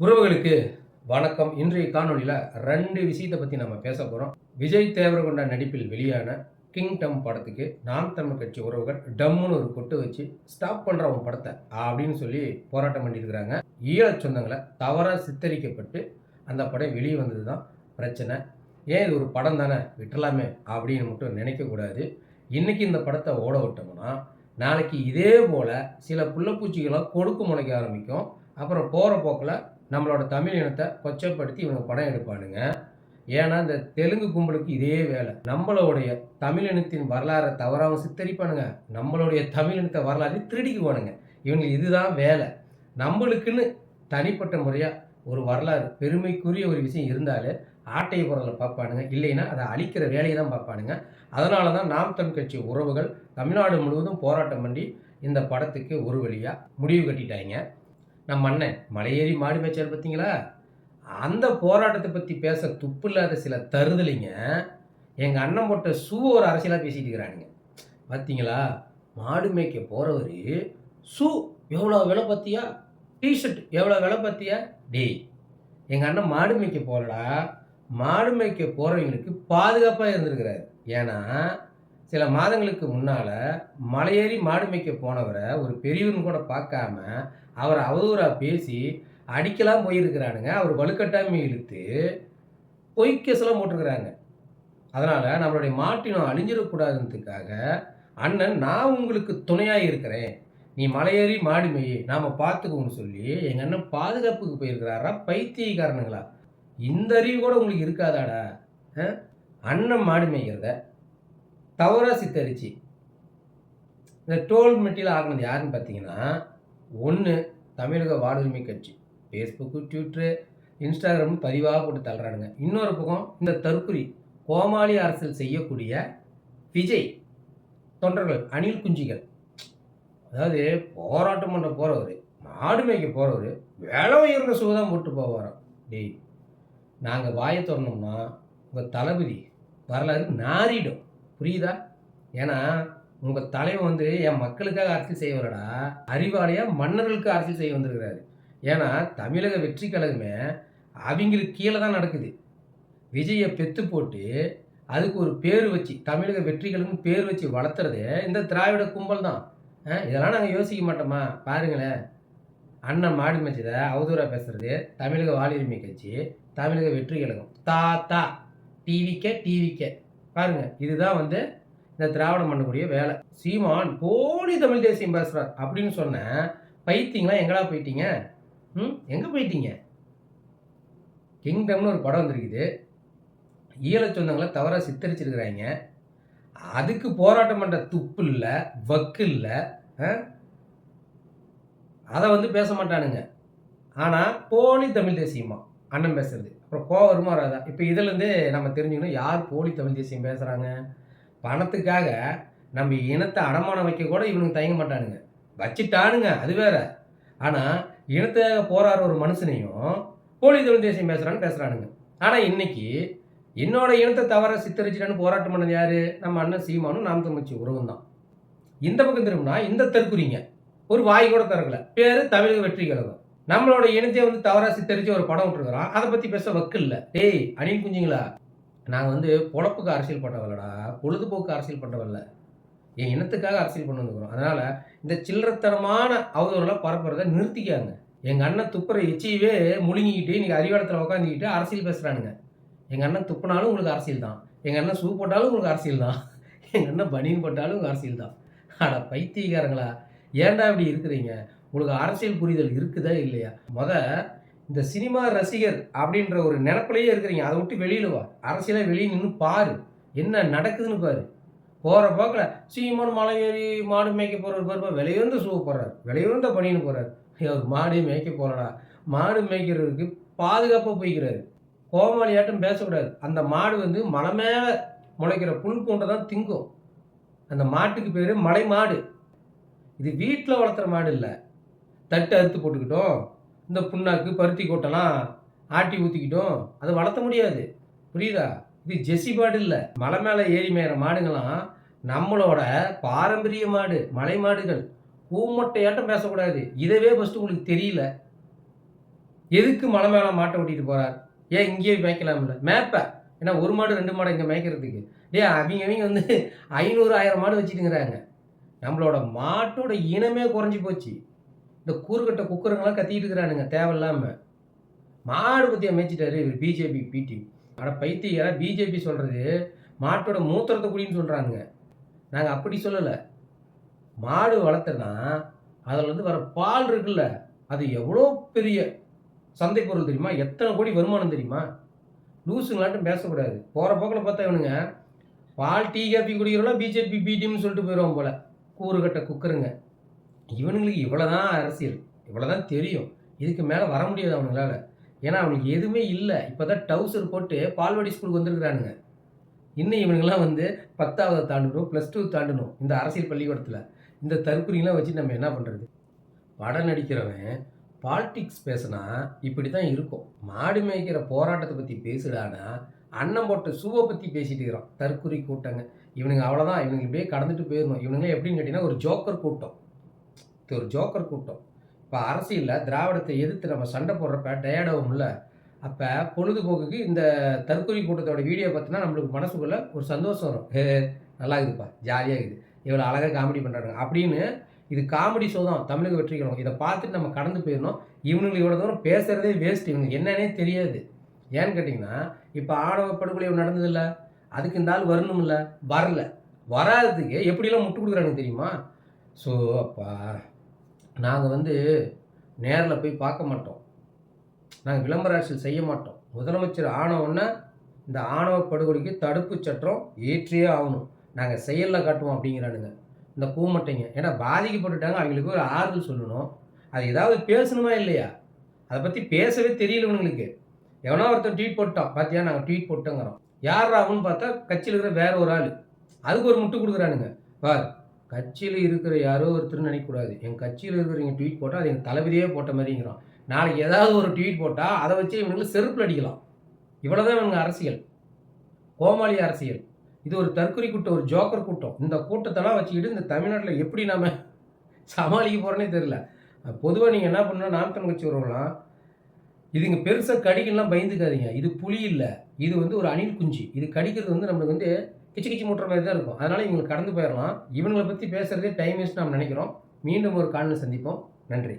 உறவுகளுக்கு வணக்கம். இன்றைய காணொளியில் ரெண்டு விஷயத்தை பற்றி நம்ம பேச போகிறோம் விஜய் தேவரகொண்ட நடிப்பில் வெளியான கிங்டம் படத்துக்கு நாம் தமிழ் கட்சி உறவுகள் டம்முன்னு ஒரு கொட்டு வச்சு ஸ்டாப் பண்ணுற உன் படத்தை அப்படின்னு சொல்லி போராட்டம் பண்ணியிருக்கிறாங்க. ஈழச் சொந்தங்களை தவறாக சித்தரிக்கப்பட்டு அந்த படம் வெளியே வந்தது தான் பிரச்சனை. ஏன் இது ஒரு படம் தானே விட்டுலாமே அப்படின்னு மட்டும் நினைக்கக்கூடாது. இன்றைக்கி இந்த படத்தை ஓட விட்டோம்னா நாளைக்கு இதே போல் சில புள்ளப்பூச்சிகளாக கொடுக்கு முளைக்க ஆரம்பிக்கும். அப்புறம் போகிற போக்கில் நம்மளோட தமிழ் இனத்தை கொச்சப்படுத்தி இவங்க படம் எடுப்பானுங்க. ஏன்னா இந்த தெலுங்கு கும்பலுக்கு இதே வேலை. நம்மளுடைய தமிழ் இனத்தின் வரலாறை தவறாகவும் சித்தரிப்பானுங்க. நம்மளுடைய தமிழ் இனத்தை வரலாறு திருடிக்குவானுங்க. இவங்களுக்கு இதுதான் வேலை. நம்மளுக்குன்னு தனிப்பட்ட முறையாக ஒரு வரலாறு பெருமைக்குரிய ஒரு விஷயம் இருந்தாலே ஆட்டை பொருளை பார்ப்பானுங்க. இல்லைன்னா அதை அழிக்கிற வேலையை தான் பார்ப்பானுங்க. அதனால தான் நாம் தன் கட்சி உறவுகள் தமிழ்நாடு முழுவதும் போராட்டம் பண்ணி இந்த படத்துக்கு ஒரு வழியாக முடிவு கட்டிட்டாங்க நம்ம அண்ணன் மலையேறி மாடு மேய்ச்சார் பார்த்தீங்களா? அந்த போராட்டத்தை பற்றி பேச துப்பு இல்லாத சில தருதலைங்க. எங்கள் அண்ணன் போட்ட ஷூ ஒரு அரசியலாக பேசிட்டு இருக்கிறானுங்க. பார்த்தீங்களா மாடு மேய்க்க போகிறவர் ஷூ எவ்வளோ விலை பற்றியா டிஷர்ட் எவ்வளோ விலை பற்றியா டேய் எங்கள் அண்ணன் மாடு மேய்க்க போகலடா மாடு மேய்க்க போகிறவங்களுக்கு பாதுகாப்பாக இருந்திருக்கிறாரு. ஏன்னா சில மாதங்களுக்கு முன்னால் மலையேறி மாடு மேய்க்க போனவரை ஒரு பெரியவன் கூட பார்க்காம அவரை அவதூறாக பேசி அடிக்கலாம் போயிருக்கிறானுங்க. அவர் வலுக்கட்டாமல் இழுத்து பொய்க்கேசெல்லாம் போட்டிருக்கிறாங்க. அதனால் நம்மளுடைய மாட்டினம் அழிஞ்சிடக்கூடாதுன்றதுக்காக அண்ணன் நான் உங்களுக்கு துணையாக இருக்கிறேன். நீ மலையேறி மாடு மேய் நாம் பார்த்துக்கோன்னு சொல்லி எங்கள் அண்ணன் பாதுகாப்புக்கு போயிருக்கிறாரா? பைத்தியக்காரனுங்களா? இந்த அறிவு கூட உங்களுக்கு இருக்காதாடா ஆ? அண்ணன் மாடு மேய்க்கிறத தவறாக சித்தரிச்சு. இந்த டோல் மெட்டீரியல் ஆகினது யாருன்னு பார்த்தீங்கன்னா ஒன்று தமிழக வாடுரிமை கட்சி. ஃபேஸ்புக்கு ட்விட்டரு இன்ஸ்டாகிராம் பதிவாக போட்டு தள்ளுறானுங்க. இன்னொரு பக்கம் இந்த தற்குறி கோமாளி அரசியல் செய்யக்கூடிய விஜய் தொண்டர்கள் அணில் குஞ்சிகள். அதாவது போராட்டம் பண்ண போகிறவர் மாடு மேய்க்க போகிறவர் வேலை உயர்ந்த சுகதான் போட்டு போவாராம். டெய் நாங்கள் வாயை திறந்தோம்னா உங்கள் தளபதி வரலாறு நாறிடும். புரியுதா? ஏன்னா உங்கள் தலைவன் வந்து என் மக்களுக்காக அரசியல் செய்ய வரடா அறிவாளியாக மன்னர்களுக்கு அரசியல் செய்ய வந்திருக்கிறாரு. ஏன்னா தமிழக வெற்றி கழகமே அவங்களுக்கு கீழே தான் நடக்குது. விஜயை பெத்து போட்டு அதுக்கு ஒரு பேர் வச்சு தமிழக வெற்றி கழகம் பேர் வச்சு வளர்த்துறது இந்த திராவிட கும்பல் தான். ஆ, இதெல்லாம் நாங்கள் யோசிக்க மாட்டோமா? பாருங்களேன். அண்ணன் மாடு மேய்ச்சதை அவதூறாக பேசுகிறது தமிழக வாழ்வுரிமை கட்சி தமிழக வெற்றி கழகம். தா தா டிவிக்கே டிவிக்கே. பாருங்க இதுதான் வந்து இந்த திராவிடம் பண்ணக்கூடிய வேலை. சீமான் போலி தமிழ் தேசியம் பேசுறார் அப்படின்னு சொன்ன பைத்தியங்களா எங்கடா போயிட்டீங்க? ம் எங்கே போயிட்டீங்க? கிங்டம்னு ஒரு படம் வந்திருக்குது. ஈழச் சொந்தங்களை தவறாக சித்தரிச்சிருக்கிறாங்க. அதுக்கு போராட்டம் பண்ணுற துப்பு இல்லை வக்கு இல்லை அதை வந்து பேச மாட்டானுங்க. ஆனால் போலி தமிழ் தேசியமாக அண்ணன் பேசுறது. அப்புறம் கோவம் வருமா வராதா? இப்போ இதுலேருந்து நம்ம தெரிஞ்சுக்கணும் யார் போலி தமிழ் தேசியம் பேசுகிறாங்க பணத்துக்காக நம்ம இனத்தை அடமானம் வைக்க கூட இவனுங்க தயங்க மாட்டானுங்க. வச்சுட்டானுங்க அது வேற. ஆனால் இனத்துக்காக போராடுற ஒரு மனுஷனையும் போலி தமிழ் தேசியம் பேசுகிறான்னு பேசுகிறானுங்க ஆனால் இன்னைக்கு என்னோட இனத்தை தவற சித்தரிச்சிட்டான்னு போராட்டம் பண்ணது யாரு? நம்ம அண்ணன் சீமானும் நாம் தமிழ்ச்சி உறவும் தான். இந்த பக்கம் திரும்பினா இந்த தெற்குறிங்க ஒரு வாய் கூட திறக்கல. பேர் தமிழக வெற்றி கழகம். நம்மளோட இனத்தை வந்து தவறா சித்தரிச்சு ஒரு படம் விட்டுருக்குறோம் அதை பத்தி பேச வக்கு இல்லை. டேய் அணில் குஞ்சுங்களா? நான் வந்து பொழப்புக்கு அரசியல் பண்ணவல்லடா பொழுதுபோக்கு அரசியல் பண்ணவல்ல என் இனத்துக்காக அரசியல் பண்ண வந்துக்கிறோம். அதனால இந்த சில்லறத்தனமான அவதூறுலாம் பரப்புறதை நிறுத்திக்காங்க. எங்கள் அண்ணன் துப்புற எச்சியவே முழுங்கிக்கிட்டு நீங்கள் அறிவாளத்தில் உட்காந்துக்கிட்டு அரசியல் பேசுகிறானுங்க எங்கள் அண்ணன் துப்புனாலும் உங்களுக்கு அரசியல் தான். எங்கள் அண்ணன் சூ போட்டாலும் உங்களுக்கு அரசியல் தான். எங்கள் அண்ணன் பனியன் போட்டாலும் உங்களுக்கு அரசியல் தான். ஆனால் பைத்தியக்காரங்களா. ஏன்டா இப்படி இருக்கிறீங்க? உங்களுக்கு அரசியல் புரிதல் இருக்குதா இல்லையா? முத இந்த சினிமா ரசிகர் அப்படின்ற ஒரு நினப்பிலேயே இருக்கிறீங்க. அதை விட்டு வெளியில் வா. அரசியலை வெளியே நின்று பாரு. என்ன நடக்குதுன்னு பாரு. போகிற போக்கில் சீமான் மலை ஏறி மாடு மேய்க்க போகிறவர் பாருப்பா விலையுந்த சூ போடுறாரு. விலையுந்த பனின்னு போகிறார் அவர் மாடு மேய்க்க போகிறடா மாடு மேய்க்கிறவருக்கு பாதுகாப்பாக போய்க்கிறாரு. கோமாளியாட்டம் பேசக்கூடாது. அந்த மாடு வந்து மலை மேலே முளைக்கிற புல் பூண்டை தான் திங்கும். அந்த மாட்டுக்கு பேர் மலை மாடு இது வீட்டில் வளர்த்துற மாடு இல்லை. தட்டு அறுத்து போட்டுக்கிட்டோம். இந்த புண்ணாக்கு பருத்தி கொட்டெல்லாம் ஆட்டி ஊற்றிக்கிட்டோம் அதை வளர்த்த முடியாது. புரியுதா? இது ஜெஸ்ஸி மாடு இல்லை. மலை மேலே ஏறி மேயிற மாடுங்களாம் நம்மளோட பாரம்பரிய மாடு மலை மாடுகள். பூமொட்டையாட்டம் பேசக்கூடாது. இதவே ஃபஸ்ட்டு உங்களுக்கு தெரியல. எதுக்கு மலை மேலே மாட்டை ஓட்டிகிட்டு போகிறார் ஏன் இங்கேயே மேய்க்கலாம்ல? மேப்பை ஏன்னா ஒரு மாடு ரெண்டு மாடு இங்கே மேய்க்கிறதுக்கு. ஏன் அவங்க அவங்க வந்து ஐநூறு ஆயிரம் மாடு வச்சுட்டுங்கிறாங்க. நம்மளோட மாட்டோட இனமே குறைஞ்சி போச்சு. இந்த கூறுகட்ட குக்கருங்கெல்லாம் கத்திக்கிட்டு இருக்கிறானுங்க தேவையில்லாமல் மாடு பற்றி அமைச்சிட்டாரு இவர் பிஜேபி பிடி ஆனால் பைத்திய பிஜேபி சொல்கிறது மாட்டோட மூத்திரத்தை குடின்னு சொல்கிறாங்க நாங்கள் அப்படி சொல்லலை. மாடு வளர்த்தனா அதில் வந்து வர பால் இருக்குல்ல அது எவ்வளோ பெரிய சந்தை பொருள் தெரியுமா? எத்தனை கோடி வருமானம் தெரியுமா? லூசுங்களாட்டும் பேசக்கூடாது. போகிற போக்கில் பார்த்தா இவனுங்க பால் டீ காப்பி குடிக்கிறோம்னா பிஜேபி பிடிஎம்னு சொல்லிட்டு போயிடுவோம் கூறு கூறுகட்ட குக்கருங்க. இவனுங்களுக்கு இவ்வளோதான் அரசியல். இவ்வளோதான் தெரியும். இதுக்கு மேலே வர முடியாது அவனுங்களால. ஏன்னா அவனுக்கு எதுவுமே இல்லை. இப்போ தான் டவுசர் போட்டு பால்வாடி ஸ்கூலுக்கு வந்துருக்குறானுங்க. இன்னும் இவனுங்களாம் வந்து பத்தாவது தாண்டணும் ப்ளஸ் டூ தாண்டணும் இந்த அரசியல் பள்ளிக்கூடத்தில். இந்த தற்குறிங்களாம் வச்சு நம்ம என்ன பண்ணுறது படம் நடிக்கிறவன் பாலிடிக்ஸ் பேசினா இப்படி தான் இருக்கும். மாடு மேய்க்கிற போராட்டத்தை பற்றி பேசுடானா அண்ணன் போட்ட சூவை பற்றி பேசிட்டு இருக்கிறான். தற்குறி கூட்டங்க. இவனுங்க அவ்வளோதான் இவனுங்க இப்படியே கடந்துட்டு போயிடணும். இவனுங்களே எப்படின்னு கேட்டிங்கன்னா ஒரு ஜோக்கர் கூட்டம். இது ஒரு ஜோக்கர் கூட்டம். இப்போ அரசியலில் திராவிடத்தை எதிர்த்து நம்ம சண்டை போடுறப்ப டயர்டாகும்ல அப்போ பொழுதுபோக்குக்கு இந்த தற்கொலை கூட்டத்தோட வீடியோ பார்த்தினா நம்மளுக்கு மனசுக்குள்ளே ஒரு சந்தோஷம் வரும். ஹே நல்லா இருக்குதுப்பா ஜாலியாக இருக்குது. இவ்வளோ அழகாக காமெடி பண்ணுறாங்க அப்படின்னு இது காமெடி ஷோ தான். தமிழக வெற்றிக்கணும் இதை பார்த்துட்டு நம்ம கடந்து போயிடணும். இவனுங்களுக்கு இவ்வளோ தூரம் பேசுகிறதே வேஸ்ட் இவனுக்கு என்னன்னே தெரியாது. ஏன்னு கேட்டிங்கன்னா இப்போ ஆணவ படுகொலை நடந்ததில்ல அதுக்கு இந்த ஆள் இல்லை. வரல. வராததுக்கு எப்படிலாம் முட்டு கொடுக்குறானுங்க தெரியுமா? ஸோ அப்பா. நாங்கள் வந்து நேரில் போய் பார்க்க மாட்டோம். நாங்கள் விளம்பர அரசியல் செய்ய மாட்டோம். முதலமைச்சர் ஆனவுடனே இந்த ஆணவ படுகொலைக்கு தடுப்பு சட்டம் ஏற்றியே ஆகணும். நாங்கள் செயலில் காட்டுவோம் அப்படிங்கிறானுங்க. இந்த கூமட்டைங்க ஏன்னா பாதிக்கப்பட்டுட்டாங்க. அவங்களுக்கு ஒரு ஆறுதல் சொல்லணும். அது ஏதாவது பேசணுமா இல்லையா? அதை பற்றி பேசவே தெரியல இவனுங்களுக்கு. எவனோ ஒருத்தன் ட்வீட் போட்டான். பார்த்தியா நாங்கள் ட்வீட் போட்டோங்கிறோம். யார் ஆகுன்னு பார்த்தா கட்சியில் இருக்கிற வேற ஒரு ஆள். அதுக்கு ஒரு முட்டு கொடுக்குறானுங்க. பார். கட்சியில் இருக்கிற யாரோ ஒருத்தர் நினைக்கக்கூடாது. என் கட்சியில் இருக்கிறவங்க ட்வீட் போட்டால் அது எங்கள் தளபதியே போட்ட மாதிரிங்கிறோம் நாளைக்கு ஏதாவது ஒரு ட்வீட் போட்டால் அதை வச்சு இவங்களுக்கு செருப்பில் அடிக்கலாம். இவ்வளோதான் இவங்க அரசியல். கோமாளி அரசியல். இது ஒரு தற்கொலை கூட்டம் ஒரு ஜோக்கர் கூட்டம். இந்த கூட்டத்தெல்லாம் வச்சுக்கிட்டு இந்த தமிழ்நாட்டில் எப்படி நாம் சமாளிக்க போகிறோன்னே தெரில பொதுவாக நீங்கள் என்ன பண்ணணும் நாம் தமிழ் கட்சி வருவோம்னா இதுங்க பெருசாக கடிக்கலாம் பயந்துக்காதீங்க. இது புலி இல்லை. இது வந்து ஒரு அணில் குஞ்சு. இது கடிக்கிறது வந்து நம்மளுக்கு வந்து கிச்சு கிச்சு மூட்டுற மாதிரி தான் இருக்கும். அதனால் இவங்களுக்கு கடந்து போயிடலாம் இவங்களை பற்றி பேசுகிறதே டைம் வேஸ்ட் நாம் நினைக்கிறோம். மீண்டும் ஒரு காலில் சந்திப்போம். நன்றி.